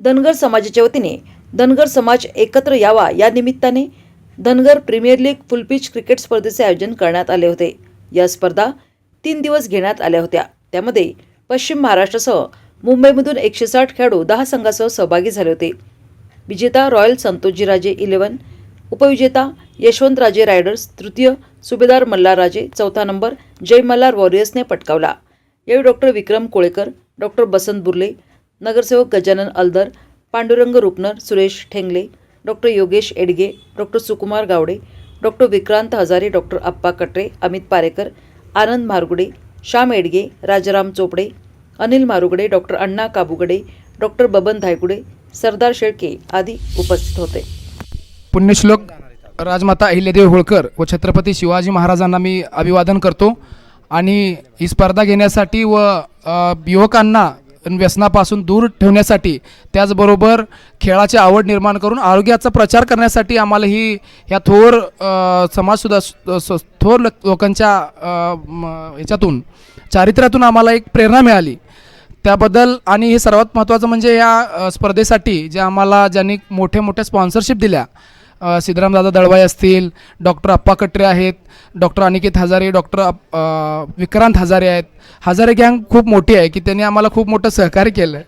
धनगर समाजाच्या वतीने धनगर समाज एकत्र यावा या निमित्ताने Dhangar premier league full pitch cricket स्पर्धेचे आयोजन करण्यात आले होते. या स्पर्धा तीन दिवस घेण्यात आल्या होत्या. त्यामध्ये पश्चिम महाराष्ट्रासह मुंबईमधून एकशे साठ खेळाडू दहा संघासह सहभागी झाले होते. विजेता रॉयल संतोषजीराजे इलेव्हन उपविजेता यशवंतराजे रायडर्स तृतीय सुभेदार मल्हारराजे चौथा नंबर जय मल्हार वॉरियर्सने पटकावला. यावेळी डॉक्टर विक्रम कोळेकर डॉक्टर बसंत बुर्ले नगरसेवक Gajanan Aldar Pandurang Rupnar Suresh Thengle doctor Yogesh Edage doctor Sukumar Gawade doctor Vikrant Hazare doctor Appa Katre Amit Parekar Anand Margude Shyam Edage Rajaram Chopde Anil Marugade doctor Anna Kabugade doctor Baban Dhaygude Sardar Shelke आदी उपस्थित होते. पुण्यश्लोक राजमाता अहिल्यादेवी होळकर व छत्रपती शिवाजी महाराजांना मी अभिवादन करतो. आणि ही स्पर्धा घेण्यासाठी व युवकांना व्यसनापासून दूर ठेवण्यासाठी त्याचबरोबर खेळाची आवड निर्माण करून आरोग्याचा प्रचार करण्यासाठी आम्हाला ही ह्या थोर समाजसुद्धा थोर लोकांच्या ह्याच्यातून चारित्र्यातून आम्हाला एक प्रेरणा मिळाली. त्याबद्दल आणि हे सर्वात महत्त्वाचं म्हणजे या स्पर्धेसाठी जे आम्हाला ज्यांनी मोठे मोठ्या स्पॉन्सरशिप दिल्या सिद्धरामदादा दळवाई असतील डॉक्टर अप्पा कटरे आहेत डॉक्टर अनिकेत हजारे डॉक्टर विक्रांत हजारे आहेत हजारे गँग खूप मोठी आहे की त्यांनी आम्हाला खूप मोठं सहकार्य केलं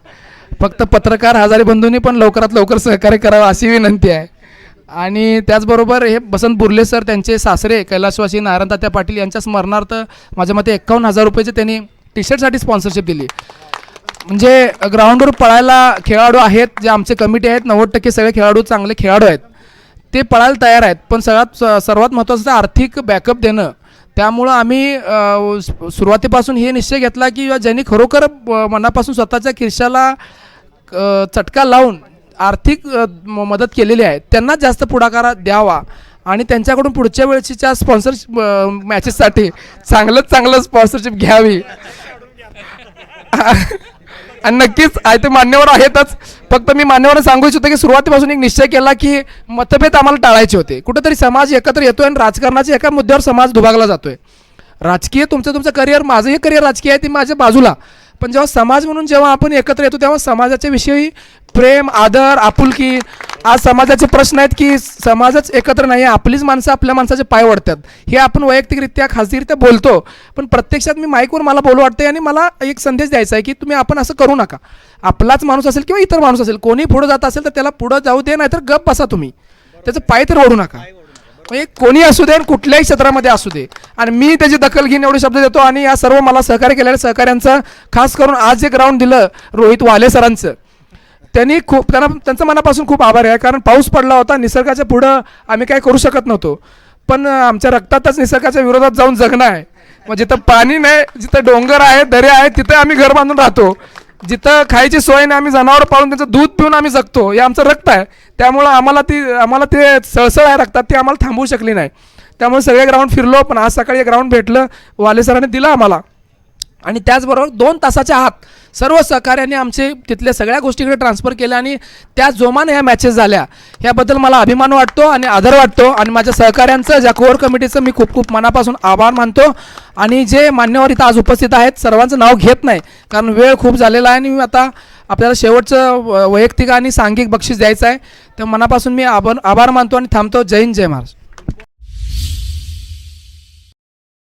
फक्त पत्रकार हजारे बंधूंनी पण लवकरात लवकर सहकार्य करावं अशी विनंती आहे. आणि त्याचबरोबर हे बसंत बुर्ले सर त्यांचे सासरे कैलासवासी नारायण तात्या पाटील यांच्या स्मरणार्थ माझ्या मते एक्कावन्न हजार रुपयाचे त्यांनी टी शर्टसाठी स्पॉन्सरशिप दिली. म्हणजे ग्राउंडवर पळायला खेळाडू आहेत जे आमचे कमिटी आहेत नव्वद टक्के सगळे खेळाडू चांगले खेळाडू आहेत. ते पळायला तयार आहेत पण सगळ्यात स- सर्वात महत्त्वाचं आर्थिक बॅकअप देणं. त्यामुळं आम्ही सुरुवातीपासून हे निश्चय घेतला की ज्यांनी खरोखर मनापासून स्वतःच्या खिशाला चटका लावून आर्थिक म- मदत केलेली आहे त्यांनाच जास्त पुढाकार द्यावा आणि त्यांच्याकडून पुढच्या वेळेच्या स्पॉन्सरशिप मॅचेससाठी चांगलंच चांगलं स्पॉन्सरशिप घ्यावी. आणि नक्कीच आहे ते मान्यवर आहेतच. फक्त मी मान्यवर सांगू इच्छितो की सुरुवातीपासून एक निश्चय केला की मतभेद आम्हाला टाळायचे होते. कुठेतरी समाज एकत्र येतोय आणि राजकारणाच्या एका मुद्द्यावर समाज दुभागला जातोय. राजकीय तुमचं तुमचं करिअर माझंही करिअर राजकीय आहे ते माझ्या बाजूला. पण जेव्हा समाज म्हणून जेव्हा आपण एकत्र येतो तेव्हा समाजाच्या विषयी प्रेम आदर आपुलकी आज समाजाचे प्रश्न आहेत की समाजच एकत्र नाही आहे आपलीच माणसं आपल्या माणसाचे पाय ओढतात हे आपण वैयक्तिकरित्या खाजगीरित्या बोलतो पण प्रत्यक्षात मी माईकवर मला बोलू वाटते आणि मला एक संदेश द्यायचा आहे की तुम्ही आपण असं करू नका. आपलाच माणूस असेल किंवा इतर माणूस असेल कोणी पुढं जात असेल तर त्याला पुढं जाऊ दे नाहीतर गप बसा तुम्ही. त्याचं पाय तर ओढू नका. म्हणजे कोणी असू दे आणि कुठल्याही क्षेत्रामध्ये असू दे. आणि मी त्याची दखल घेऊन एवढे शब्द देतो आणि या सर्व मला सहकार्य केलेल्या सहकार्यांचं खास करून आज जे ग्राउंड दिलं रोहित वाले सरांचं त्यांनी खूप त्यांना त्यांचं मनापासून खूप आभार आहे कारण पाऊस पडला होता निसर्गाच्या पुढं आम्ही काय करू शकत नव्हतो. पण आमच्या रक्तातच निसर्गाच्या विरोधात जाऊन जगणं आहे. मग जिथं पाणी नाही जिथं डोंगर आहे दरे आहे तिथं आम्ही घर बांधून राहतो. जिथं खायची सोय नाही आम्ही जनावर पाळून त्यांचं दूध पिऊन आम्ही जगतो. हे आमचं रक्त आहे. त्यामुळं आम्हाला ती आम्हाला ते सळसळ आहे रक्तात ती आम्हाला थांबवू शकली नाही. त्यामुळे सगळे ग्राउंड फिरलो पण आज सकाळी ग्राउंड भेटलं. वाले सरांनी दिलं आम्हाला. आणि त्याचबरोबर दोन तासाच्या आत सर्व सहकार्याने आमचे तिथल्या सगळ्या गोष्टीकडे ट्रान्सफर केल्या आणि त्या जोमाने ह्या मॅचेस झाल्या. ह्याबद्दल मला अभिमान वाटतो आणि आदर वाटतो आणि माझ्या सहकाऱ्यांचं ज्या कोअर कमिटीचं मी खूप खूप मनापासून आभार मानतो. आणि जे मान्यवर इथं आज उपस्थित आहेत सर्वांचं नाव घेत नाही कारण वेळ खूप झालेला आहे आणि मी आता आपल्याला शेवटचं व- वैयक्तिक आणि सांघिक बक्षीस द्यायचं आहे. तर मनापासून मी आभार आभार मानतो आणि थांबतो. जय हिंद जय महाराज